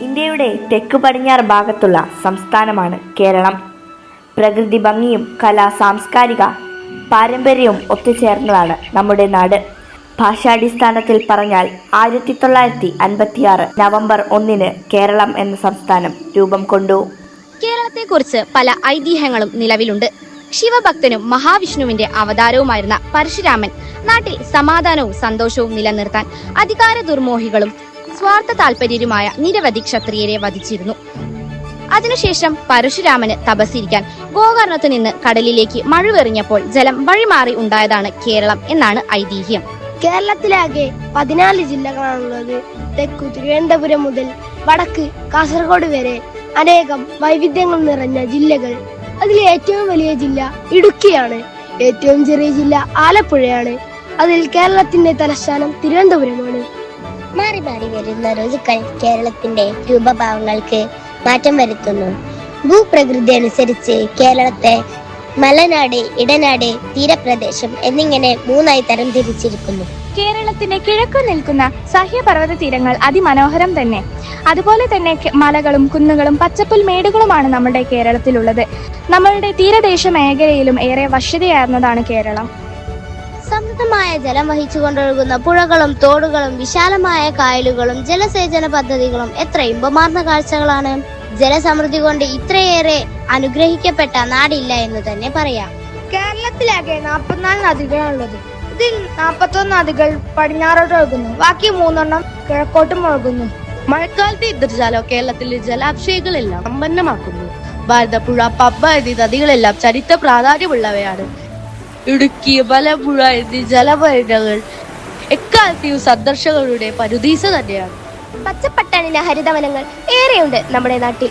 ഇന്ത്യയുടെ തെക്ക് പടിഞ്ഞാറ് ഭാഗത്തുള്ള സംസ്ഥാനമാണ് കേരളം. പ്രകൃതി ഭംഗിയും കലാ സാംസ്കാരിക പാരമ്പര്യവും ഒത്തുചേർന്നതാണ് നമ്മുടെ നാട്. ഭാഷാടിസ്ഥാനത്തിൽ പറഞ്ഞാൽ ആയിരത്തി തൊള്ളായിരത്തി അൻപത്തിയാറ് നവംബർ ഒന്നിന് കേരളം എന്ന സംസ്ഥാനം രൂപം കൊണ്ടു. കേരളത്തെക്കുറിച്ച് പല ഐതിഹ്യങ്ങളും നിലവിലുണ്ട്. ശിവഭക്തനും മഹാവിഷ്ണുവിന്റെ അവതാരവുമായിരുന്ന പരശുരാമൻ നാട്ടിൽ സമാധാനവും സന്തോഷവും നിലനിർത്താൻ അധികാര ദുർമോഹികളും സ്വാർത്ഥ താല്പര്യരുമായ നിരവധി ക്ഷത്രിയരെ വധിച്ചിരുന്നു. അതിനുശേഷം പരശുരാമന് തപസ്സിരിക്കാൻ ഗോകർണത്തു നിന്ന് കടലിലേക്ക് മഴുവെറിഞ്ഞപ്പോൾ ജലം വഴിമാറി ഉണ്ടായതാണ് കേരളം എന്നാണ് ഐതിഹ്യം. കേരളത്തിലാകെ പതിനാല് ജില്ലകളാണുള്ളത്. തെക്കു തിരുവനന്തപുരം മുതൽ വടക്ക് കാസർഗോഡ് വരെ അനേകം വൈവിധ്യങ്ങൾ നിറഞ്ഞ ജില്ലകൾ. അതിൽ ഏറ്റവും വലിയ ജില്ല ഇടുക്കിയാണ്. ഏറ്റവും ചെറിയ ജില്ല ആലപ്പുഴയാണ്. അതിൽ കേരളത്തിന്റെ തലസ്ഥാനം തിരുവനന്തപുരമാണ്. വരുന്ന ഋതുക്കൾ കേരളത്തിന്റെ രൂപഭാവങ്ങൾക്ക് മാറ്റം വരുത്തുന്നു. ഭൂപ്രകൃതി അനുസരിച്ച് കേരളത്തെ മലനാട് ഇടനാട് തീരപ്രദേശം എന്നിങ്ങനെ മൂന്നായി തരം തിരിച്ചിരിക്കുന്നു കേരളത്തിന്റെ കിഴക്കു നിൽക്കുന്ന സഹ്യപർവത തീരങ്ങൾ അതിമനോഹരം തന്നെ. അതുപോലെ തന്നെ മലകളും കുന്നുകളും പച്ചപ്പുൽ മേടുകളുമാണ് നമ്മുടെ കേരളത്തിലുള്ളത്. നമ്മളുടെ തീരദേശ മേഖലയിലും ഏറെ വശ്യതയാർന്നതാണ് കേരളം. സമൃദ്ധമായ ജലം വഹിച്ചുകൊണ്ടൊഴുകുന്ന പുഴകളും തോടുകളും വിശാലമായ കായലുകളും ജലസേചന പദ്ധതികളും എത്ര ഇമ്പമാർന്ന കാഴ്ചകളാണ്. ജലസമൃദ്ധി കൊണ്ട് ഇത്രയേറെ അനുഗ്രഹിക്കപ്പെട്ട നാടില്ല എന്ന് തന്നെ പറയാം. കേരളത്തിലാകെ നാൽപ്പത്തിനാല് നദികളാണുള്ളത്. ഇതിൽ നാൽപ്പത്തൊന്ന് നദികൾ പടിഞ്ഞാറോട്ട് ഒഴുകുന്നു. ബാക്കി മൂന്നെണ്ണം കിഴക്കോട്ടും ഒഴുകുന്നു. മഴക്കാലത്തെ ഇന്ദ്രജാലം കേരളത്തിലെ ജലാശയങ്ങളെല്ലാം സമ്പന്നമാക്കുന്നു. ഭാരതപ്പുഴ പബ്ബ എന്നീ നദികളെല്ലാം ചരിത്ര പ്രാധാന്യമുള്ളവയാണ്. ഇടുക്കി മലമ്പുഴ എന്നീ ജലമരണങ്ങൾ എക്കാലത്തെയും സന്ദർശകരുടെ പരുദീസ തന്നെയാണ്. പച്ചപ്പട്ടാണിന് ഹരിതവനങ്ങൾ ഏറെയുണ്ട് നമ്മുടെ നാട്ടിൽ.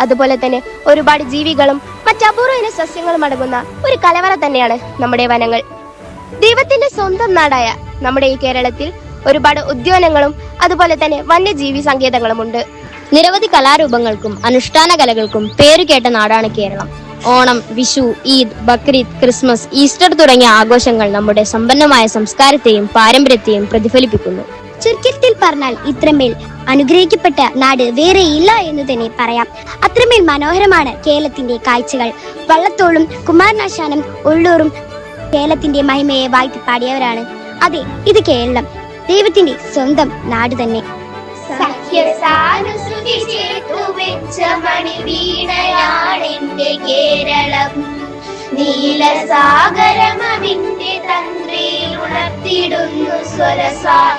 അതുപോലെ തന്നെ ഒരുപാട് ജീവികളും മറ്റപൂർവ ഇന സസ്യങ്ങളും അടങ്ങുന്ന ഒരു കലവറ തന്നെയാണ് നമ്മുടെ വനങ്ങൾ. ദൈവത്തിന്റെ സ്വന്തം നാടായ നമ്മുടെ ഈ കേരളത്തിൽ ഒരുപാട് ഉദ്യാനങ്ങളും അതുപോലെ തന്നെ വന്യജീവി സങ്കേതങ്ങളുമുണ്ട്. നിരവധി കലാരൂപങ്ങൾക്കും അനുഷ്ഠാന കലകൾക്കും പേരുകേട്ട നാടാണ് കേരളം. ഓണം വിഷു ഈദ് ബക്രീദ് ക്രിസ്മസ് ഈസ്റ്റർ തുടങ്ങിയ ആഘോഷങ്ങൾ നമ്മുടെ സമ്പന്നമായ സംസ്കാരത്തെയും പാരമ്പര്യത്തെയും പ്രതിഫലിപ്പിക്കുന്നു. ചുരുക്കത്തിൽ പറഞ്ഞാൽ ഇത്രമേൽ അനുഗ്രഹിക്കപ്പെട്ട നാട് വേറെ ഇല്ല എന്ന് തന്നെ പറയാം. അത്രമേൽ മനോഹരമാണ് കേരളത്തിന്റെ കാഴ്ചകൾ. വള്ളത്തോളും കുമാരനാശാനും ഉള്ളൂറും കേരളത്തിന്റെ മഹിമയെ വാഴ്ത്തി പാടിയവരാണ്. അതെ ഇത് കേരളം. ദൈവത്തിന്റെ സ്വന്തം നാട് തന്നെ. സഖ്യ സാനുസൃതി ചേർത്തു വെച്ച നിന്റെ കേരളം. നീലസാഗരമവിന്റെ തന്ത്രിയിൽ ഉണർത്തിടുന്നു സ്വരസാ